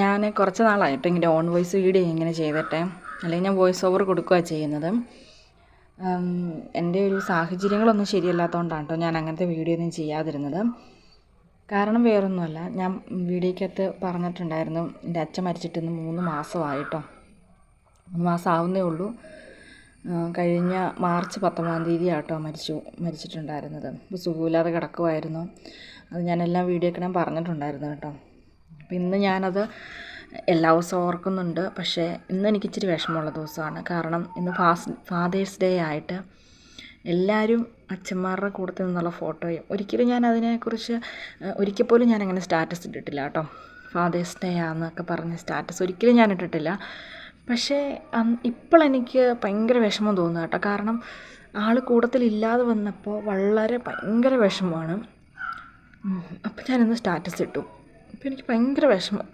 ഞാൻ കുറച്ച് നാളായിട്ട് ഇങ്ങനെ ഓൺ വോയിസ് വീഡിയോ ഇങ്ങനെ ചെയ്തിട്ടെ അല്ലെങ്കിൽ ഞാൻ വോയിസ് ഓവർ കൊടുക്കുകയാണ് ചെയ്യുന്നത്. എന്റെ ഒരു സാഹചര്യങ്ങളൊന്നും ശരിയല്ലാത്തതുകൊണ്ടാണ് കേട്ടോ ഞാൻ അങ്ങനത്തെ വീഡിയോ ഒന്നും ചെയ്യാതിരുന്നത്. കാരണം വേറൊന്നുമല്ല ഞാൻ വീഡിയോക്കകത്ത് പറഞ്ഞിട്ടുണ്ടായിരുന്നു എന്റെ അച്ഛൻ മരിച്ചിട്ട് ഇന്ന് മൂന്ന് മാസമായിട്ടോ. മൂന്ന് മാസം ആവുന്നേ ഉള്ളൂ കഴിഞ്ഞ മാർച്ച് പത്തൊമ്പതാം തീയതി ആട്ടോ മരിച്ചു മരിച്ചിട്ടുണ്ടായിരുന്നത്. സുഖമില്ലാതെ കിടക്കുമായിരുന്നു അത് ഞാനെല്ലാം വീഡിയോ ഒക്കെ ഞാൻ പറഞ്ഞിട്ടുണ്ടായിരുന്നു കേട്ടോ. അപ്പോൾ ഇന്ന് ഞാനത് എല്ലാ ദിവസവും ഓർക്കുന്നുണ്ട്. പക്ഷേ ഇന്ന് എനിക്ക് ഇച്ചിരി വിഷമമുള്ള ദിവസമാണ്. കാരണം ഇന്ന് ഫാസ് ഫാദേഴ്സ് ഡേ ആയിട്ട് എല്ലാവരും അച്ഛന്മാരുടെ കൂട്ടത്തിൽ നിന്നുള്ള ഫോട്ടോയും ഒരിക്കലും ഞാൻ അതിനെക്കുറിച്ച് ഒരിക്കൽ പോലും ഞാൻ അങ്ങനെ സ്റ്റാറ്റസ് ഇട്ടിട്ടില്ല കേട്ടോ. ഫാദേഴ്സ് ഡേ ആണെന്നൊക്കെ പറഞ്ഞ സ്റ്റാറ്റസ് ഒരിക്കലും ഞാൻ ഇട്ടിട്ടില്ല. പക്ഷേ ഇപ്പോഴെനിക്ക് ഭയങ്കര വിഷമം തോന്നുക കേട്ടോ. കാരണം ആൾ കൂട്ടത്തിലില്ലാതെ വന്നപ്പോൾ വളരെ ഭയങ്കര വിഷമമാണ്. അപ്പോൾ ഞാനിന്ന് സ്റ്റാറ്റസ് ഇട്ടു. അപ്പോൾ എനിക്ക് ഭയങ്കര വിഷമം.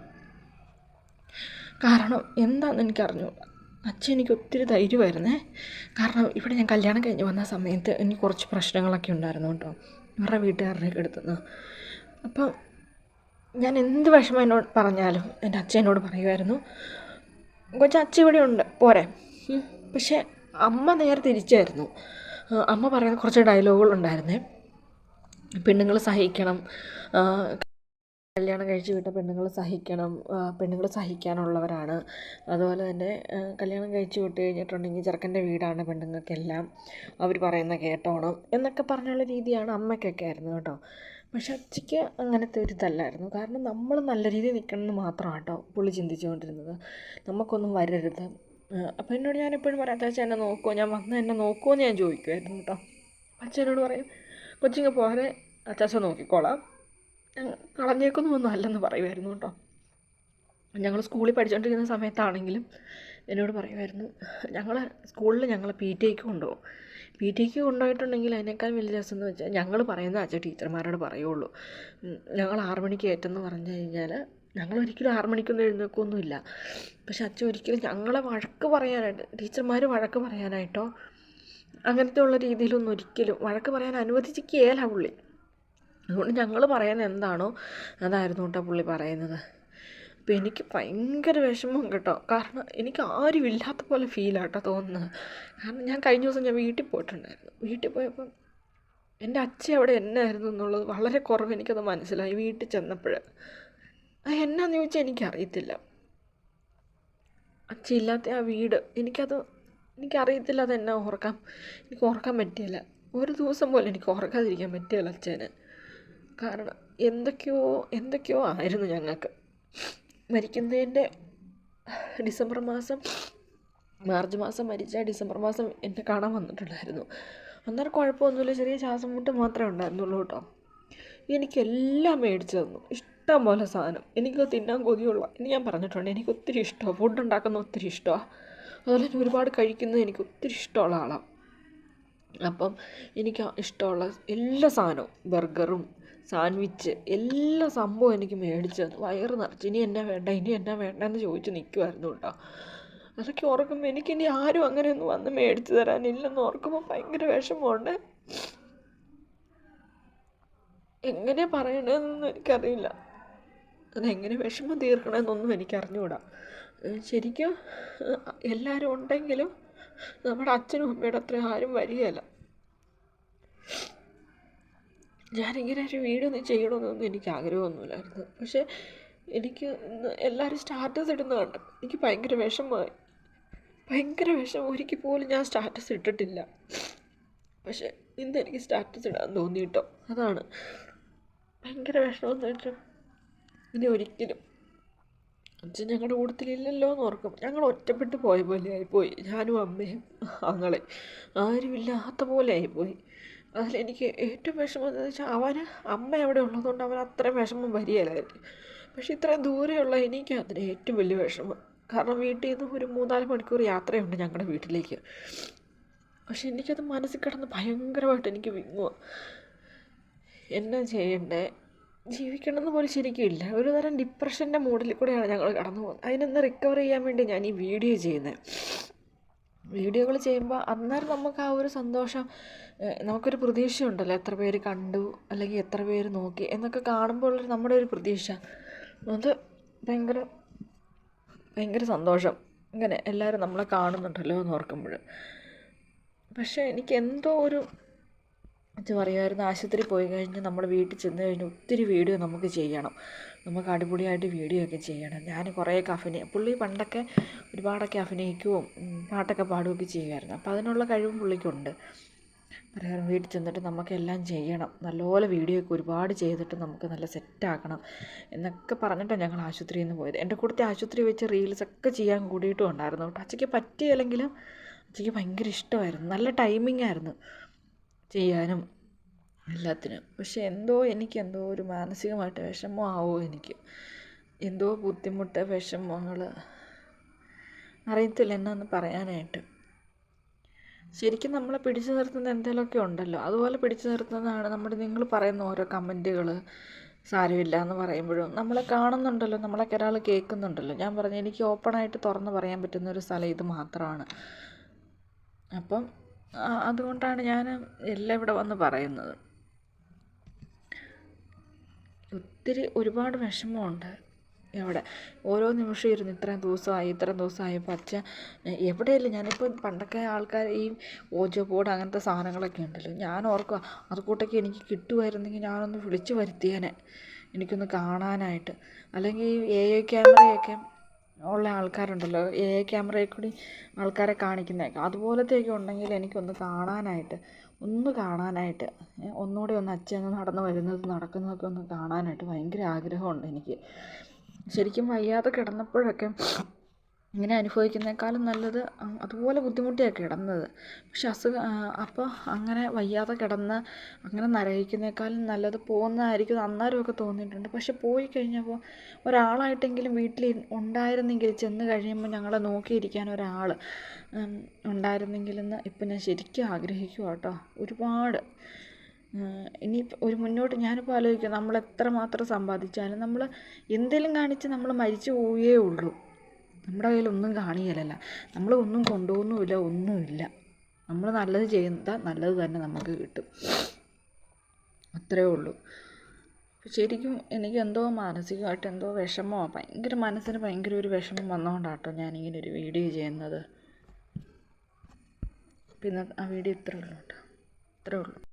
കാരണം എന്താണെന്ന് എനിക്ക് അറിഞ്ഞൂടാ അച്ഛൻ എനിക്ക് ഒത്തിരി ധൈര്യമായിരുന്നേ. കാരണം ഇവിടെ ഞാൻ കല്യാണം കഴിഞ്ഞ് വന്ന സമയത്ത് എനിക്ക് കുറച്ച് പ്രശ്നങ്ങളൊക്കെ ഉണ്ടായിരുന്നു കേട്ടോ. ഇവരുടെ വീട്ടുകാരുടെയൊക്കെ അടുത്തുനിന്ന് അപ്പം ഞാൻ എന്ത് വിഷമം എന്നോട് പറഞ്ഞാലും എന്റെ അച്ഛൻ എന്നോട് പറയുമായിരുന്നു കൊച്ച അച്ഛൻ ഇവിടെ ഉണ്ട്. പോരെ. പക്ഷേ അമ്മ നേരെ തിരിച്ചായിരുന്നു. അമ്മ പറയുന്ന കുറച്ച് ഡയലോഗുകൾ ഡയലോഗുകളുണ്ടായിരുന്നേ പെണ്ണുങ്ങൾ സഹിക്കണം കല്യാണം കഴിച്ച് വിട്ട പെണ്ണുങ്ങൾ സഹിക്കണം പെണ്ണുങ്ങൾ സഹിക്കാനുള്ളവരാണ്. അതുപോലെ തന്നെ കല്യാണം കഴിച്ച് വിട്ട് കഴിഞ്ഞിട്ടുണ്ടെങ്കിൽ ചെറുക്കന്റെ വീടാണ് പെണ്ണുങ്ങൾക്കെല്ലാം. അവർ പറയുന്ന കേട്ടോണം. എന്നൊക്കെ പറഞ്ഞുള്ള രീതിയാണ് അമ്മയ്ക്കൊക്കെ ആയിരുന്നു കേട്ടോ. പക്ഷെ അച്ഛയ്ക്ക് അങ്ങനത്തെ ഒരു ഇതല്ലായിരുന്നു. കാരണം നമ്മൾ നല്ല രീതിയിൽ നിൽക്കണം എന്ന് മാത്രമാണ് കേട്ടോ പുള്ളി ചിന്തിച്ചുകൊണ്ടിരുന്നത്. നമുക്കൊന്നും വരരുത്. അപ്പോൾ എന്നോട് ഞാൻ എപ്പോഴും പറയാം അച്ഛൻ എന്നെ നോക്കുമോ ഞാൻ വന്ന് എന്നെ നോക്കുമോ എന്ന് ഞാൻ ചോദിക്കുമായിരുന്നു കേട്ടോ. അച്ഛനോട് പറയും കൊച്ചിങ്ങ് പോകാതെ അച്ചാച്ച നോക്കിക്കോളാം. കളഞ്ഞേക്കൊന്നും അല്ലെന്ന് പറയുമായിരുന്നു കേട്ടോ. ഞങ്ങൾ സ്കൂളിൽ പഠിച്ചുകൊണ്ടിരിക്കുന്ന സമയത്താണെങ്കിലും എന്നോട് പറയുമായിരുന്നു ഞങ്ങൾ സ്കൂളിൽ ഞങ്ങൾ പി ടി ഐക്ക് കൊണ്ടുപോകും. പി ടി കൊണ്ടുപോയിട്ടുണ്ടെങ്കിൽ അതിനേക്കാൾ വലിയ രസം എന്ന് വെച്ചാൽ ഞങ്ങൾ പറയുന്ന അച്ഛൻ ടീച്ചർമാരോട് പറയുള്ളൂ. ഞങ്ങൾ ആറു മണിക്ക് ഏറ്റെന്ന് പറഞ്ഞു കഴിഞ്ഞാൽ ഞങ്ങൾ ഒരിക്കലും ആറു മണിക്കൊന്നും എഴുന്നേൽക്കൊന്നുമില്ല. പക്ഷെ അച്ഛൻ ഒരിക്കലും ഞങ്ങളെ വഴക്ക് പറയാനായിട്ട് ടീച്ചർമാർ വഴക്ക് പറയാനായിട്ടോ അങ്ങനത്തെ ഉള്ള രീതിയിലൊന്നും ഒരിക്കലും വഴക്ക് പറയാൻ അനുവദിച്ചിരിക്കുകയല്ല പുള്ളി. അതുകൊണ്ട് ഞങ്ങൾ പറയുന്നത് എന്താണോ അതായിരുന്നു കേട്ടോ പുള്ളി പറയുന്നത്. അപ്പോൾ എനിക്ക് ഭയങ്കര വിഷമം കേട്ടോ. കാരണം എനിക്ക് ആരും ഇല്ലാത്ത പോലെ ഫീലാട്ടോ തോന്നുന്നത്. കാരണം ഞാൻ കഴിഞ്ഞ ദിവസം ഞാൻ വീട്ടിൽ പോയിട്ടുണ്ടായിരുന്നു. വീട്ടിൽ പോയപ്പം എന്റെ അച്ഛൻ അവിടെ എന്നായിരുന്നു എന്നുള്ളത് വളരെ കുറവ് എനിക്കത് മനസ്സിലായി വീട്ടിൽ ചെന്നപ്പോൾ അത് എന്നാന്ന് ചോദിച്ചാൽ എനിക്കറിയത്തില്ല. അച്ഛൻ ഇല്ലാത്ത ആ വീട് എനിക്കത് എനിക്കറിയത്തില്ല അത് എന്നാ ഓർക്കാം. എനിക്ക് ഓർക്കാൻ പറ്റിയില്ല. ഒരു ദിവസം പോലും എനിക്ക് ഓർക്കാതിരിക്കാൻ പറ്റിയല്ല അച്ഛന്. കാരണം എന്തൊക്കെയോ എന്തൊക്കെയോ ആയിരുന്നു ഞങ്ങൾക്ക്. മരിക്കുന്നതിന്റെ ഡിസംബർ മാസം മാർച്ച് മാസം മരിച്ച ഡിസംബർ മാസം എന്നെ കാണാൻ വന്നിട്ടുണ്ടായിരുന്നു. അന്നേരം കുഴപ്പമൊന്നുമില്ല. ചെറിയ ശ്വാസം മുട്ട് മാത്രമേ ഉണ്ടായിരുന്നുള്ളൂ കേട്ടോ. എനിക്കെല്ലാം മേടിച്ചു തന്നു. ഇഷ്ടം പോലെ സാധനം. എനിക്ക് തിന്നാൻ കൊതിയുള്ള ഇനി ഞാൻ പറഞ്ഞിട്ടുണ്ട് എനിക്ക് ഒത്തിരി ഇഷ്ടമാണ്. ഫുഡ് ഉണ്ടാക്കുന്ന ഒത്തിരി ഇഷ്ടമാണ്. അതുപോലെ തന്നെ ഒരുപാട് കഴിക്കുന്നത് എനിക്ക് ഒത്തിരി ഇഷ്ടമുള്ള ആളാണ്. അപ്പം എനിക്ക് ഇഷ്ടമുള്ള എല്ലാ സാധനവും ബർഗറും സാൻഡ്വിച്ച് എല്ലാ സംഭവം എനിക്ക് മേടിച്ച് തന്നു. വയറ് നിറച്ച്. ഇനി എന്നാ വേണ്ട? ഇനി എന്നാ വേണ്ട എന്ന് ചോദിച്ച് നിൽക്കുമായിരുന്നു കേട്ടോ. അതൊക്കെ ഓർക്കുമ്പോൾ എനിക്കിനി ആരും അങ്ങനെയൊന്നും വന്ന് മേടിച്ച് തരാനില്ലെന്ന് ഓർക്കുമ്പോൾ ഭയങ്കര വിഷമമുണ്ട്. എങ്ങനെ പറയണമെന്നൊന്നും എനിക്കറിയില്ല. അതെങ്ങനെ വിഷമം തീർക്കണമെന്നൊന്നും എനിക്കറിഞ്ഞുകൂടാ ശരിക്കും എല്ലാവരും ഉണ്ടെങ്കിലും നമ്മുടെ അച്ഛനും അമ്മയുടെ അത്ര ആരും വരികയില്ല. ഞാനിങ്ങനെ ഒരു വീഡിയോ ഒന്നും ചെയ്യണമെന്നൊന്നും എനിക്ക് ആഗ്രഹമൊന്നുമില്ലായിരുന്നു. പക്ഷേ എനിക്ക് എല്ലാവരും സ്റ്റാറ്റസ് ഇടുന്ന കണ്ടു. എനിക്ക് ഭയങ്കര വിഷമമായി. ഭയങ്കര വിഷമം. ഒരിക്കൽ പോലും ഞാൻ സ്റ്റാറ്റസ് ഇട്ടിട്ടില്ല. പക്ഷേ ഇന്ന് എനിക്ക് സ്റ്റാറ്റസ് ഇടാൻ തോന്നി കേട്ടോ. അതാണ്. ഭയങ്കര വിഷമമെന്ന് വെച്ചാൽ ഇനി ഒരിക്കലും. അച്ഛൻ ഞങ്ങളുടെ കൂട്ടത്തിലില്ലല്ലോ എന്ന് ഓർക്കും. ഞങ്ങൾ ഒറ്റപ്പെട്ട് പോയ പോലെ ആയിപ്പോയി ഞാനും അമ്മയും ആങ്ങളെ ആരുമില്ലാത്ത പോലെ ആയിപ്പോയി. അതിലെനിക്ക് ഏറ്റവും വിഷമം എന്ന് വെച്ചാൽ അവന് അമ്മ അവിടെ ഉള്ളതുകൊണ്ട് അവൻ അത്രയും വിഷമം വരികയില്ലായിരുന്നു. പക്ഷെ ഇത്രയും ദൂരെയുള്ള എനിക്ക് അതിന് ഏറ്റവും വലിയ വിഷമം. കാരണം വീട്ടിൽ നിന്ന് ഒരു മൂന്നാൽ മണിക്കൂർ യാത്രയുണ്ട് ഞങ്ങളുടെ വീട്ടിലേക്ക്. പക്ഷെ എനിക്കത് മനസ്സിൽ കിടന്ന് ഭയങ്കരമായിട്ട് എനിക്ക് വിങ്ങുക എന്നാ ചെയ്യണ്ടേ? ജീവിക്കണമെന്ന് പോലും ശരിക്കും ഇല്ല. ഒരു തരം ഡിപ്രഷന്റെ മൂഡിൽ കൂടെയാണ് ഞങ്ങൾ കടന്നു പോകുന്നത്. അതിനൊന്ന് റിക്കവർ ചെയ്യാൻ വേണ്ടി ഞാൻ ഈ വീഡിയോ ചെയ്യുന്നത്. വീഡിയോകൾ ചെയ്യുമ്പോൾ അന്നേരം നമുക്ക് ആ ഒരു സന്തോഷം നമുക്കൊരു പ്രതീക്ഷയുണ്ടല്ലോ എത്ര പേര് കണ്ടു അല്ലെങ്കിൽ എത്ര പേര് നോക്കി എന്നൊക്കെ കാണുമ്പോൾ ഉള്ളൊരു നമ്മുടെ ഒരു പ്രതീക്ഷ. അത് ഭയങ്കര ഭയങ്കര സന്തോഷം. ഇങ്ങനെ എല്ലാവരും നമ്മളെ കാണുന്നുണ്ടല്ലോ എന്ന് ഓർക്കുമ്പോൾ. പക്ഷേ എനിക്ക് എന്തോ ഒരു പറയുമായിരുന്നു ആശുപത്രി പോയി കഴിഞ്ഞ് നമ്മൾ വീട്ടിൽ ചെന്ന് കഴിഞ്ഞ് ഒത്തിരി വീഡിയോ നമുക്ക് ചെയ്യണം. നമുക്ക് അടിപൊളിയായിട്ട് വീഡിയോ ഒക്കെ ചെയ്യണം. ഞാൻ കുറേയൊക്കെ അഭിനയ പുള്ളി പണ്ടൊക്കെ ഒരുപാടൊക്കെ അഭിനയിക്കുകയും പാട്ടൊക്കെ പാടുകയൊക്കെ ചെയ്യുമായിരുന്നു. അപ്പോൾ അതിനുള്ള കഴിവും പുള്ളിക്കുണ്ട്. പറയാറ് വീട്ടിൽ ചെന്നിട്ട് നമുക്കെല്ലാം ചെയ്യണം. നല്ലപോലെ വീഡിയോ ഒക്കെ ഒരുപാട് ചെയ്തിട്ട് നമുക്ക് നല്ല സെറ്റാക്കണം എന്നൊക്കെ പറഞ്ഞിട്ടാണ് ഞങ്ങൾ ആശുപത്രിയിൽ നിന്ന് പോയത്. എന്റെ കൂടുതൽ ആശുപത്രി വെച്ച് റീൽസൊക്കെ ചെയ്യാൻ കൂടിയിട്ടും ഉണ്ടായിരുന്നു. കേട്ടോ അച്ചയ്ക്ക് പറ്റിയില്ലെങ്കിലും അച്ചയ്ക്ക് ഭയങ്കര ഇഷ്ടമായിരുന്നു. നല്ല ടൈമിംഗ് ആയിരുന്നു ചെയ്യാനും. എല്ലാത്തിനും. പക്ഷെ എന്തോ എനിക്ക് എന്തോ ഒരു മാനസികമായിട്ട് വിഷമം ആവോ എനിക്ക്. എന്തോ ബുദ്ധിമുട്ട് വിഷമങ്ങൾ അറിയത്തില്ല എന്നാന്ന് പറയാനായിട്ട്. ശരിക്കും നമ്മളെ പിടിച്ചു നിർത്തുന്ന എന്തെങ്കിലുമൊക്കെ ഉണ്ടല്ലോ. അതുപോലെ പിടിച്ചു നിർത്തുന്നതാണ് നമ്മുടെ നിങ്ങൾ പറയുന്ന ഓരോ കമന്റുകൾ സാരമില്ല എന്ന് പറയുമ്പോഴും. നമ്മളെ കാണുന്നുണ്ടല്ലോ. നമ്മളൊക്കെ ഒരാൾ കേൾക്കുന്നുണ്ടല്ലോ. ഞാൻ പറഞ്ഞു എനിക്ക് ഓപ്പണായിട്ട് തുറന്ന് പറയാൻ പറ്റുന്ന ഒരു സ്ഥലം ഇത് മാത്രമാണ്. അപ്പം അതുകൊണ്ടാണ് ഞാൻ എല്ലാം ഇവിടെ വന്ന് പറയുന്നത്. ഒത്തിരി ഒരുപാട് വിഷമമുണ്ട് ഇവിടെ. ഓരോ നിമിഷം ഇരുന്ന് ഇത്രയും ദിവസമായി ഇത്രയും ദിവസമായി. പച്ച എവിടെയല്ല? ഞാനിപ്പോൾ പണ്ടൊക്കെ ആൾക്കാർ ഈ ഓജോ ബോർഡ് അങ്ങനത്തെ സാധനങ്ങളൊക്കെ ഉണ്ടല്ലോ. ഞാൻ ഓർക്കുക അത് കൂട്ടൊക്കെ എനിക്ക് കിട്ടുമായിരുന്നെങ്കിൽ ഞാനൊന്ന് വിളിച്ചു വരുത്തിയേനെ. എനിക്കൊന്ന് കാണാനായിട്ട്. അല്ലെങ്കിൽ ഈ എ ഐ ക്യാമറയൊക്കെ ഉള്ള ആൾക്കാരുണ്ടല്ലോ. എ ഐ ക്യാമറയിൽ കൂടി ആൾക്കാരെ കാണിക്കുന്നതൊക്കെ. അതുപോലത്തെയൊക്കെ ഉണ്ടെങ്കിൽ എനിക്കൊന്ന് കാണാനായിട്ട് ഒന്ന് കാണാനായിട്ട് ഒന്നുകൂടെ ഒന്ന് അച്ഛൻ നടന്നു വരുന്നത് നടക്കുന്നതൊക്കെ ഒന്ന് കാണാനായിട്ട് ഭയങ്കര ആഗ്രഹമുണ്ട് എനിക്ക്. ശരിക്കും വയ്യാതെ കിടന്നപ്പോഴൊക്കെ ഇങ്ങനെ അനുഭവിക്കുന്നേക്കാളും നല്ലത് അതുപോലെ ബുദ്ധിമുട്ടിയാണ് കിടന്നത്. പക്ഷെ അസുഖം അപ്പോൾ അങ്ങനെ വയ്യാതെ കിടന്ന് അങ്ങനെ നരകിക്കുന്നേക്കാളും നല്ലത് പോകുന്നതായിരിക്കും അന്നേരമൊക്കെ തോന്നിയിട്ടുണ്ട്. പക്ഷെ പോയി കഴിഞ്ഞപ്പോൾ ഒരാളായിട്ടെങ്കിലും വീട്ടിൽ ഉണ്ടായിരുന്നെങ്കിൽ ചെന്ന് കഴിയുമ്പോൾ ഞങ്ങളെ നോക്കിയിരിക്കാൻ ഒരാൾ ഉണ്ടായിരുന്നെങ്കിലെന്ന് ഇപ്പം ഞാൻ ശരിക്കും ആഗ്രഹിക്കുക കേട്ടോ ഒരുപാട് ഇനി ഒരു മുന്നോട്ട് ഞാനിപ്പോൾ ആലോചിക്കുക നമ്മൾ എത്രമാത്രം സമ്പാദിച്ചാലും നമ്മൾ എന്തെങ്കിലും കാണിച്ച് നമ്മൾ മരിച്ചു പോവുകയേ ഉള്ളൂ. നമ്മുടെ കയ്യിൽ ഒന്നും കാണിയല്ല നമ്മൾ ഒന്നും കൊണ്ടുപോകുന്നുമില്ല ഒന്നുമില്ല. നമ്മൾ നല്ലത് ചെയ്യുന്നത് നല്ലത് തന്നെ നമുക്ക് കിട്ടും. അത്രയേ ഉള്ളൂ. ശരിക്കും എനിക്ക് എന്തോ മാനസികമായിട്ട് എന്തോ വിഷമോ ഭയങ്കര മനസ്സിന് ഭയങ്കര ഒരു വിഷമം വന്നുകൊണ്ടാട്ടോ ഞാനിങ്ങനെ ഒരു വീഡിയോ ചെയ്യുന്നത്. പിന്നെ ആ വീഡിയോ ഇത്രയേ ഉള്ളൂ കേട്ടോ. ഇത്രയേ ഉള്ളൂ.